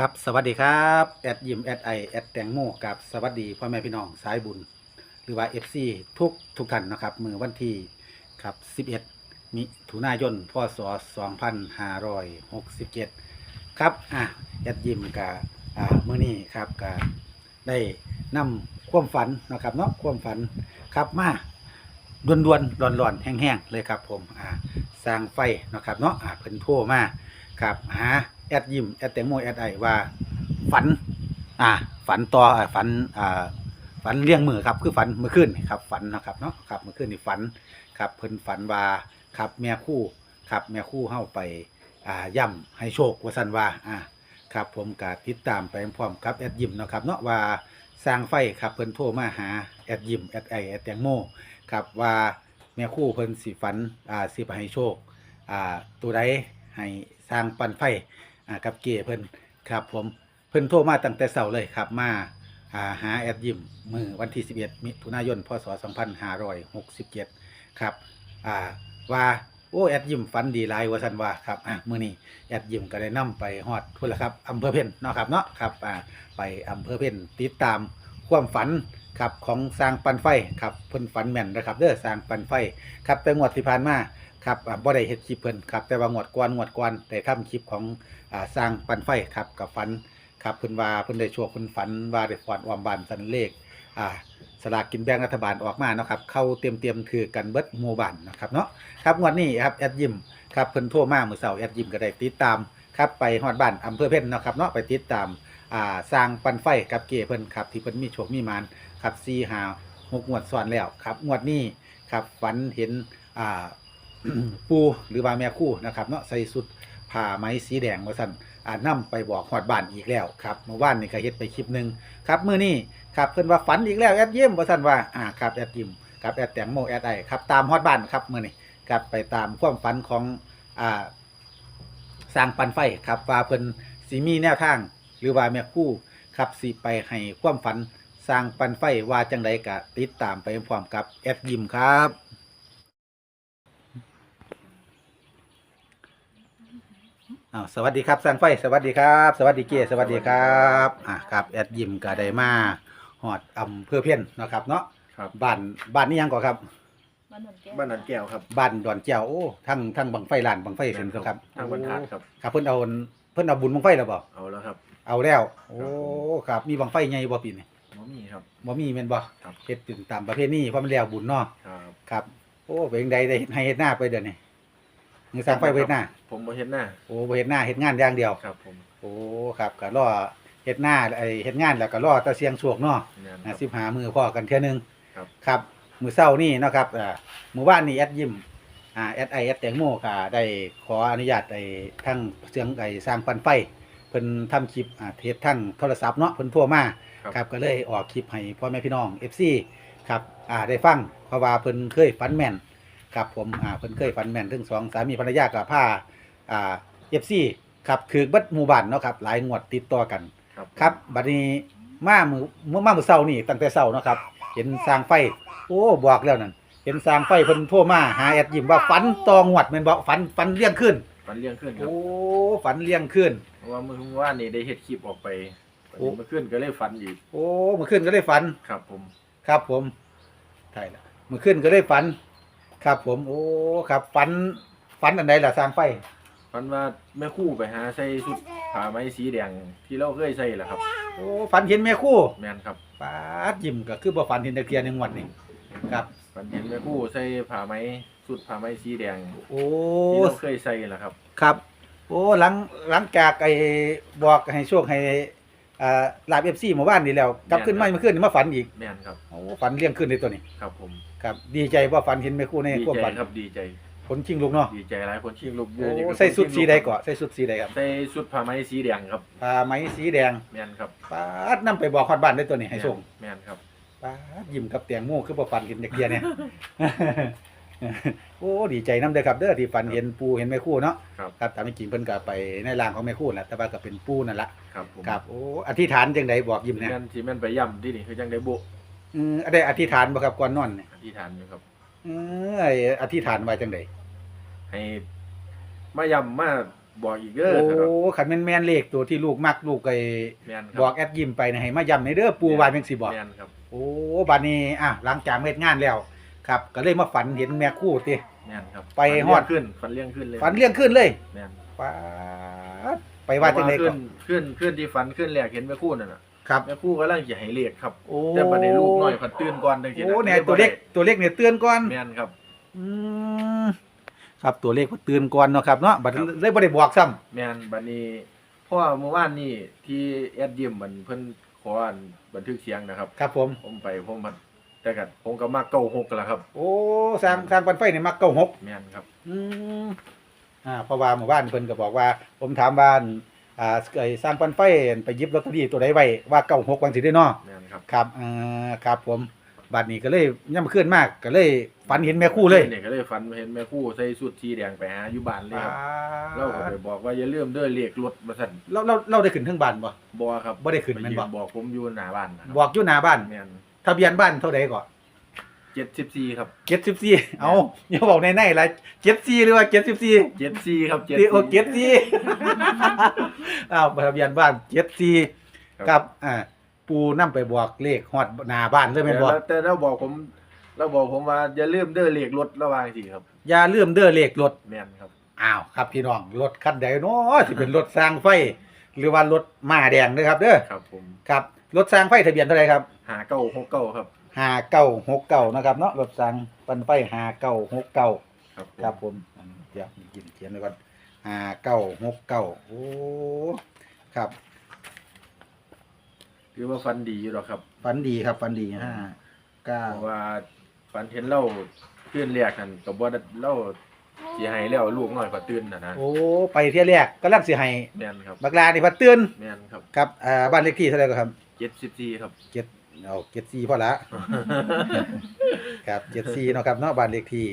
ครับสวัสดีครับแอดยิมแอดไอแอดแตงโมกับสวัสดีพ่อแม่พี่น้องสายบุญ หรือว่า FC ทุกทุกท่านนะครับ มือวันที่ครับ 11 มิถุนายนพศ2567 ครับอะแอดยิมกับอ่ามือนี้ครับก็ได้นำความฝันนะครับเนาะความฝันครับมาดวนดวนๆร้อนร้อนๆแห้งๆเลยครับผมอ่าสร้างไฟนะครับเนาะอ่าเพิ่นโทรมาครับหา แอดยิมแอดแตงโมแอดไอว่า ฝัน อ่า ฝันต่ออ่าฝันอ่าฝันเลี้ยงมือครับคือฝันเมื่อคืนนี่ครับฝันนะครับเนาะครับเมื่อคืนนี่ฝันครับเพิ่นฝันว่าครับแม่คู่ครับแม่คู่เฮาไปอ่าย่ำให้โชคว่าซันว่าอ่าครับผมก็ติดตามไปพร้อมกับแอดยิมเนาะครับเนาะว่าสร้างไฟครับเพิ่นโทรมาหาแอดยิมแอดไอแอดแตงโมครับว่าแม่คู่เพิ่นสิฝันอ่าสิไปให้โชคอ่าตัวใดให้สร้างปันไฟ อ่ากับเก๋เพิ่นครับผมเพิ่นโทรมาตั้งแต่เช้าเลยครับมาอ่าหาแอดยิมมือวันที่ 11 มิถุนายน พศ 2567 ครับอ่าว่าโอ้แอดยิมฝันดีหลายว่าซั่นว่าครับอะมื้อนี้แอดยิมก็ได้นํไปฮอดพุ่นละครับอำเภอเพ็ญเนาะครับเนาะครับอ่าไปอำเภอเพ็ญติดตามความฝันครับของสร้างปันไฟครับเพิ่นฝันแม่นนะครับเด้อสร้างปันไฟครับแต่งวดที่ผ่านมา ครับอ่าบ่ได้เฮ็ดคลิปเพิ่นครับแต่ว่างวดก่อนงวดก่อนได้ทำคลิปของอ่าสร้างปันไฟครับกับฝันครับเพิ่นว่าเพิ่นได้โชคเพิ่นฝันว่าได้ฟอดออมบานสันเลขอ่าสลากกินแบ่งรัฐบาลออกมาเนาะครับเข้าเตรียมๆถือกันเบิดหมู่บ้านนะครับเนาะครับงวดนี้ครับแอดยิมครับเพิ่นโทรมามื้อเช้าแอดยิมก็ได้ติดตามครับไปฮอดบ้านอำเภอเพ็ญเนาะครับเนาะไปติดตามอ่าสร้างปันไฟกับเกเพิ่นครับที่เพิ่นมีโชคมีมานครับ4 5 6งวดซ้อนแล้วครับงวดนี้ครับฝันเห็นอ่า ปูหรือว่าแม่คู่นะครับเนาะใส่สุดผ้าไหมสีแดงว่าสั่นอ่านํไปบอกหอดบ้านอีกแล้วครับเมื่อวานนี่ก็เฮ็ดไปคลิปหนึ่งครับมื้อนี้ครับเพิ่นว่าฝันอีกแล้วแอดเยี่ยมว่าสั่นว่าอ่าครับแอดยิมครับแอดแตงโมแอดไอครับตามฮอดบ้านครับมื้อนี้ครับไปตามความฝันของอ่าสร้างปันไฟครับว่าเพิ่นสิมีแนวทาง หรือว่าแม่คู่ครับสิไปให้ความฝันสร้างปันไฟว่าจังไดก็ติดตามไปพร้อมกับแอดยิมครับ อ้าวสวัสดีครับสร้างไฟสวัสดีครับ สวัสดีเกียรติสวัสดีครับอะครับแอดยิมก็ได้มาหอดอำเภอเพี้ยนเนาะครับเนาะครับ บ้านบ้านนี้ยังก่อนครับบ้านหนองแก้วบ้านนันแก้วครับบ้านดอนเจ้าโอ้ทั้งทั้งบังไฟลานบังไฟขึ้นครับทางบรรทัดครับ ครับเพิ่นเอาเพิ่นเอาบุญบังไฟแล้วบ่เอาแล้วครับ เอาแล้ว โอ้ครับมีบังไฟใหญ่บ่ปีนี้มอมี่ครับ บ่มีแม่นบ่ครับ เฮ็ดเป็นตามประเพณีเพราะมันแล้วบุญเนาะครับ ครับ โอ้เป็นจังใดได้ให้เฮ็ดหน้าไปเดือนนี้ มือสร้างไฟไปเฮ็ดหน้าผมบ่เห็นหน้าโอ้บ่เฮ็ดหน้าเฮ็ดงานอย่างเดียว ครับ ผมโอ้ครับก็รอเฮ็ดหน้าไอ้เฮ็ดงานแล้วก็รอแตะเสียงโชคเนาะเนี่ยนะคอ่ารับสิบหามือพ่อกันเทื่อนึงครับ ครับมื้อเช้านี่เนาะครับอ่ามื้อวานนี่แอดยิมอ่าแอดไอแอดแตงโมก็ได้ขออนุญาตไอ้ทั้งเสียงไอ้สร้างปันไฟเพิ่นทำคลิปอ่าเทศทั้งโทรศัพท์เนาะเพิ่นโทรมาครับก็เลยออกคลิปให้พ่อแม่พี่น้อง FC ครับอ่าได้ฟังเพราะว่าเพิ่นเคยฝันแม่น ครับผมอ่าเพิ่นเคยฝันแม่นถึงสองสามีภรรยากับพาอ่า FC ครับคือเบัดหมู่บ้านเนาะครับหลายงวดติดต่อกัน ครับครับบัดนี้มามือเมื่อมามือเช้านี่ตั้งแต่เช้าเนาะครับ เห็นสร้างไฟ โอ้บอกแล้วนั่นเห็นสร้างไฟเพิ่นโทรมาหาแอดยิมว่าฝันตองวดแม่นบ่ฝันฝันเลี้ยงขึ้นฝันเลี้ยงขึ้นครับโอ้ฝันเลี้ยงขึ้น เพราะว่าเมื่อวานนี้ได้เฮ็ดคลิปออกไปโอ้เมื่อคืนก็เลยฝันอีกโอ้เมื่อคืนก็ได้ฝัน ครับผม ครับผมใช่ละเมื่อคืนก็ได้ฝัน ครับผมโอ้ครับฝันฝันอันใดล่ะสร้างไฟฝันว่าแม่คู่ไปหาใส่ชุดผ้าไหมสีแดงที่เราเคยใส่แหละครับ โอ้ฝันเห็นแม่คู่แม่นครับปาดยิ้มก็คือบ่ฝันเห็นตะเกียนในงวดนี่ครับ ฝันเห็นแม่คู่ใส่ผ้าไหมชุดผ้าไหมสีแดงโอ้ที่เราเคยใส่แหละครับ ครับ โอ้หลังหลังจากไอ้บอกให้โชคให้ อ่าลาบเอฟซีหมู่บ้านนี่แล้ว กลับขึ้นมาเมื่อคืนนี่มาฝันอีกแม่นครับ โอ้ฝันเลี้ยงขึ้นในตัวนี้ครับผม ครับ ดีใจว่าฝันเห็นแม่ครู่ในดีความใจฝันครับดีใจ ผลชิงลูกเนาะดีใจหลายคนชิงลูกโอ้นี่ก็ใส่สุดคนสีชิงลูกใดก่อนใส่สุดสีใดครับใส่ชุดผ้าไหมสีแดงครับผ้าไหมสีแดงแม่นครับปาดนํไปบอกฮอดบ้านได้ตัวนี้ให้ส่งแม่นครับ ปาดยิ้มกับแตงโมคือบ่ฝันเห็นตะเกียเนี่ย โอ้ดีใจนํเด้อครับเด้อที่ฝันเห็นปูเห็นแม่ครู่เนาะครับ ครับตามจริงเพิ่นก็ไปในร่างของแม่ครู่แหละแต่ว่าก็เป็นปูนั่นละครับผมครับโอ้อธิษฐานจังไดบอกยิ้มที่เนี่ยแม่นที่แม่นไปย่ำที่นี่คือจังได้บุอืมได้อธิษฐานบ่ครับก่อนนอนเนี่ยอธิษฐานอยู่ครับ เออไอ้อธิษฐานไว้จังไดให้มาย่ำมาบอกอีกเด้อโอ้สำหรับขันแม่นแม่นเลขตัวที่ลูกมักลูกไอ้แม่นคบรัอกแอดยิมไปนะให้มาย้ำในเด้อปูวาจังสิบอกแม่นครับ โอ้บัดนี้อะหลังจากเฮ็ดงานแล้ว ครับ ก็เลยมาฝันเห็นแม่คู่ติ แม่นครับไปฝันฮอดเลี้ยงขึ้นฝันเลี้ยงขึ้นเลยฝันเรื่องขึ้นเลยแม่นป๊าดไปว่าจังได๋ขึ้ก่อนนขึ้นขึ้นที่ฝันขึ้นแรกเห็นแม่ครู่นั่นน่ะครับ แม่ครู่กำลังจะให้เลขครับโอ้แต่บัดนี้ลูกน้อยเพันตื่นก่อนจังซี่โอ้เนี่ยตัวเลขตัวเลขเนี่ยเตือนก่อน แม่นครับ อืมครับตัวเลขก็เตือนก่อนเนาะครับเนาะบัดเลยบ่ได้บอกซ้ำแม่นบัดนี้เพราะว่าเมื่อวานนี่ที่แอดยิมมันเพิ่นขออันบันทึกเสียงนะครับ ครับผมผมไปผมมัน แต่กันผมก็มาเก้าหกกันแล้วครับโอ้สร้างสร้างปันไฟนี่มักเก้าหกแม่นครับ อืมอ่าเพราะว่าหมู่บ้านเพิ่นก็บอกว่า ผมถามบ้านอ่าไอ้สร้างปันไฟไปหยิบลอตเตอรี่ตัวใดไว้ว่าเก้าหกวันสิได้เนาะแม่นครับครับอ่าครับผมบัดนี้ก็เลยย่ำขึ้นมากก็เลยฝันเห็นแม่คู่เลยนี่ก็เลยฝันเห็นแม่ครู่ใส่ชุดสีแดงไปหาอยู่บ้านเลยครับอ่าเราก็ไปบอกว่าอย่าลืมเด้อเลขรถมาสั่นเราเราเราได้ขึ้นเทั้งบ้านบ่บ่ครับบ่ได้ขึ้นแม่นบ่ไปยืบอกผมอยู่หน้าบ้านนะครับอกอยู่หน้าบ้านแม่น ทะเบียนบ้านเท่าใดก่อน74ครับ74เอาอย่าบอกในในละ74หรือว่า74 74ครับที่โอเจ็ดสี่อ้าวทะเบียนบ้านเจ็ดสี่ครับอ่าปูนํไปบอกเลขฮอดหน้าบ้านเลยแม่นบ่แต่แต่เราบอกผมเราบอกผมว่าอย่าลืมเด้อเลขรถระหว่างสิครับ อย่าลืมเด้อเลขรถแม่นครับอ้าวครับพี่น้องรถคันใดเนาะสิเป็นรถสร้างไฟ หรือว่ารถม้าแดงเด้อครับเด้อครับผมครับ รถสร้างไฟทะเบียนเท่าไหร่ครับหาเก้าหกเก้าครับ5969นะครับเนาะรถสร้างปันไฟ5969ครับผมครับผมอันเดี๋ยวกินเขียนไว้ก่อน5969โอ้ครับคือว่าฟันดีอยู่หรอกครับ ฝันดีครับฝันดีห้าเก้า เพราะว่าฟันเห็นเล่าขึ้นเรียกกันกับว่าเล่าสิให้แล้วลูกน้อยพอตื่นนะนะโอ้ไปเที่ยวแรกก็ลังสิให้แม่นครับบักลานี่พัดเตือนแม่นครับ ครับอ่าบ้านเลขที่เท่าไหร่ก็ครับ เจ็ดสิบสี่ครับเจ็ดเอาเจ็ดสี่พอละ ครับเจ็ดสี่เนาะครับเนาะบ้านเลขที่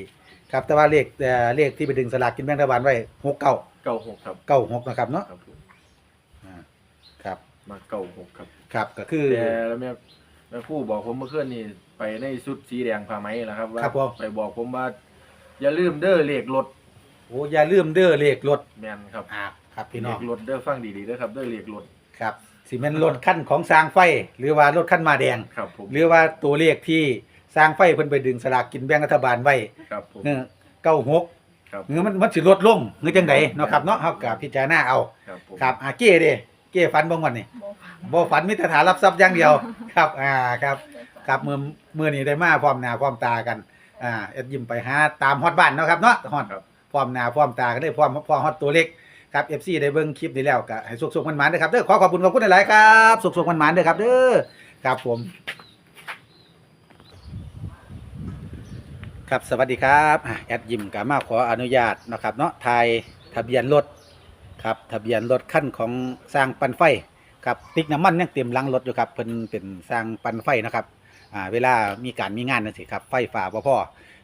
ครับแต่ว่าเลขเอ่อเลขที่ไปดึงสลากกินแบ่งรัฐบาลไว้หกเก้าเก้าหกครับเก้าหกนะครับเนาะครับผมอ่าครับ มาเก้าหกครับครับก็คือ แต่แล้วแม่แม่ครู่บอกผมเมื่อคืนนี่ไปในชุดสีแดงผ้าไหมแล้วครับว่าครับผม ไปบอกผมว่า อย่าลืมเด้อเลขรถโอ้อย่าลืมเด้อเลขรถแม่นครับอ่าครับพี่เลน้องขรถเด้อฟังดีๆเด้อครับเด้อเลขรถครับ สิแม่นรถขั้นของสร้างไฟ หรือว่ารถขั้นมาแดง ครับผมหรือว่าตัวเลขที่สร้างไฟเพิ่นไปดึงสลากกินแบ่งรัฐบาลไว้ครับผม เก้าหกครับ เงือมันมันสิลดลงเงือจังไดเนาะครับเนาะเฮากับพิจารณาเอา ครับผม ครับอาเก้เด้เก้ฝันบ่งวันนี่บ่ฝันมีแต่ฐานรับทรัพย์อย่างเดียว ครับอ่าครับครับมื้อมื้อนี้ได้มาพร้อมหน้าพร้อมตากันอ่าเอ็ดยิ้มไปหาตามฮอดบ้านเนาะครับเนาะฮอดครับ พร้อมหน้าพร้อมตากันได้พร้อมพร้อมฮอดตัวเล็ก ครับ FC ได้เบิ่งคลิปนี้แล้วก็ให้สุขๆมันๆเด้อครับเด้อขอขอบคุณขอบคุณหลายๆครับสุขๆมันๆเด้อครับเด้อครับผมครับสวัสดีครับอะแอดยิมกามาขออนุญาตนะครับเนาะทายทะเบียนรถครับทะเบียนรถขั้นของสร้างปันไฟครับติ๊กน้ำมันยังเต็มหลังรถอยู่ครับเพิ่นเป็นสร้างปันไฟนะครับอ่าเวลามีการมีงานนั่นสิครับไฟฟ้าบ่พอ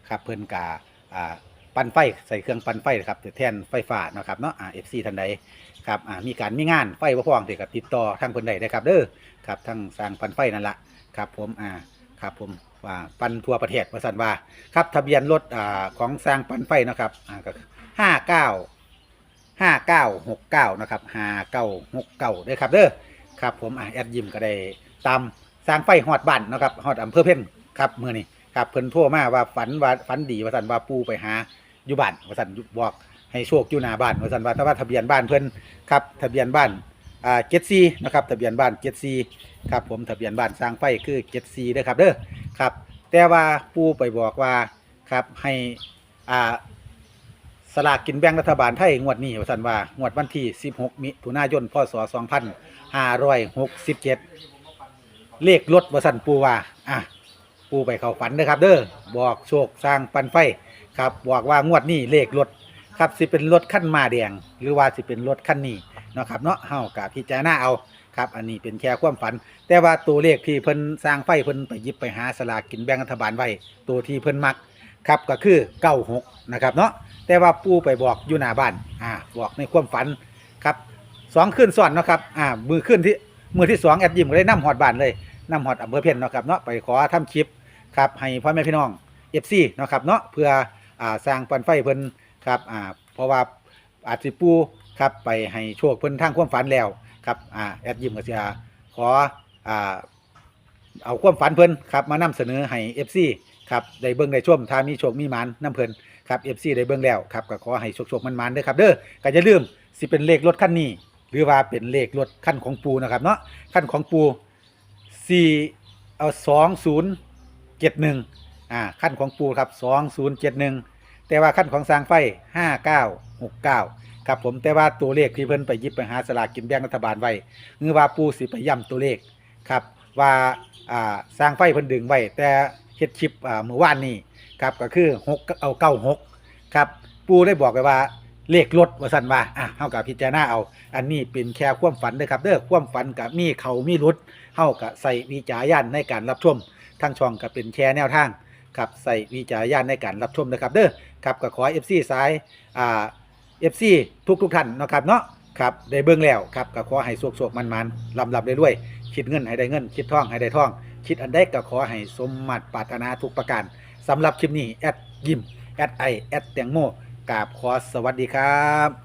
ครับเพิ่นกาอ่า ปั่นไฟใส่เครื่องปั่นไฟครับแทนไฟฟ้านะครับเนาะอ่า FC ท่านใดครับอ่ามีการมีงานไฟบ่าพอสิครับติดต่อทางเพิ่นได้ครับเด้อครับทางสร้างปั่นไฟนั่นละครับผมอ่าครับผมว่าปั่นทั่วประเทศว่าซั่นว่าครับทะเบียนรถอ่าของสร้างปั่นไฟนะครับอ่าก็ห้าเก้าห้าเก้าหกเก้านะครับห้าเก้าหกเก้าด้วยครับเด้อครับผมอ่าแอดยิมก็ได้ตามสร้างไฟฮอดบ้านนะครับฮอดอำเภอเพ่นครับเมื่อนี้ครับเพิ่นโทรมาว่าฝันว่าฝันดีว่าสันว่าปูไปหา อยู่บ้านว่าสันบอกให้โชคอยู่หน้าบ้านว่าสันว่าแต่ว่าทะเบียนบ้านเพิ่นครับทะเบียนบ้านอ่าเจ็ดซีนะครับทะเบียนบ้านเจ็ดซีครับผมทะเบียนบ้านสร้างไฟคือเจ็ดซีด้วยครับเด้อครับ แต่ว่าปูไปบอกว่าครับให้อ่าสลากกินแบ่งรัฐบาลไทยงวดนี้ว่าสันว่างวดวันที่ 16 มิถุนายนพศ2567 เลขรถว่าสันปูว่าอะปูไปเข้าฝันนะครับ เด้อบอกโชคสร้างปันไฟ ครับบอกว่างวดนี้เลขรถครับสิเป็นรถขั้นมาแดงหรือว่าสิเป็นรถขั้นนี้เนาะครับเนาะเฮากับพิจารณาเอาครับอันนี้เป็นแค่ความฝัน แต่ว่าตัวเลขที่เพิ่นสร้างไฟเพิ่นไปหยิบไปหาสลากกินแบ่งรัฐบาลไว้ตัวที่เพิ่นมักครับก็คือ96นะครับเนาะแต่ว่าปู่ไปบอกอยู่หน้าบ้านอ่าบอกในความฝันครับสองคืนซ้อนเนาะครับอ่ามือขึ้นที่มือที่สองแอดยิมก็ได้นำฮอดบ้านเลยนำฮอดอำเภอเพ็ญเนาะครับเนาะไปขอทำคลิปครับให้พ่อแม่พี่น้อง FC เนาะครับเนาะเพื่อ อ่าสร้างปันไฟเพิ่นครับอ่าเพราะว่าอาจสิปูครับไปให้โชคเพิ่นทางความฝันแล้วครับอ่าแอดยิมก็จะขออ่าเอาความฝันเพิ่นครับมานำเสนอให้ FC ครับได้เบิ่งได้ชมถ้ามีโชคมีหมานนํเพิ่นครับ FC ได้เบิ่งแล้วครับก็ขอให้โชคๆมันๆเด้อครับเด้อก็อย่าลืมสิเป็นเลขรถคันนี้ หรือว่าเป็นเลขรถคันของปูนะครับเนาะคันของปู4เอา2071 อ่าคันของปูครับ2071แต่ว่าขั้นของสร้างไฟ5969ครับผมแต่ว่าตัวเลขที่เพิ่นไปหยิบไปหาสลากกินแบ่งรัฐบาลไว้คือว่าปูสิไปย้ำตัวเลขครับว่าอ่าสร้างไฟเพิ่นดึงไว้แต่เฮ็ดคลิปอ่าเมื่อวานนี้ครับก็คือ6เอา96ครับปูได้บอกไว้ว่าเลขรถว่าซั่นว่าอะเฮากับพิจารณาเอา อันนี้เป็นแค่ความฝันเด้อครับเด้อความฝันกับมีเขามีรุดเฮาก็ใส่วิจารณญาณในการรับชมทางช่องก็เป็นแชร์แนวทาง ครับใส่วิจารณญาณในการรับชมนะครับเด้อครับก็ขอ FC สายอ่า FC ทุกทุกท่านนะครับเนาะครับได้เบิ่งแล้วครับก็ขอให้โชคๆมันๆลำๆรวยคิดเงินให้ได้เงิน คิดท่องให้ได้ท่อง คิดอันใดก็ขอให้สมมัติปรารถนาทุกประการสำหรับคลิปนี้แอดยิมแอดไอแอดแตงโมกราบขอสวัสดีครับ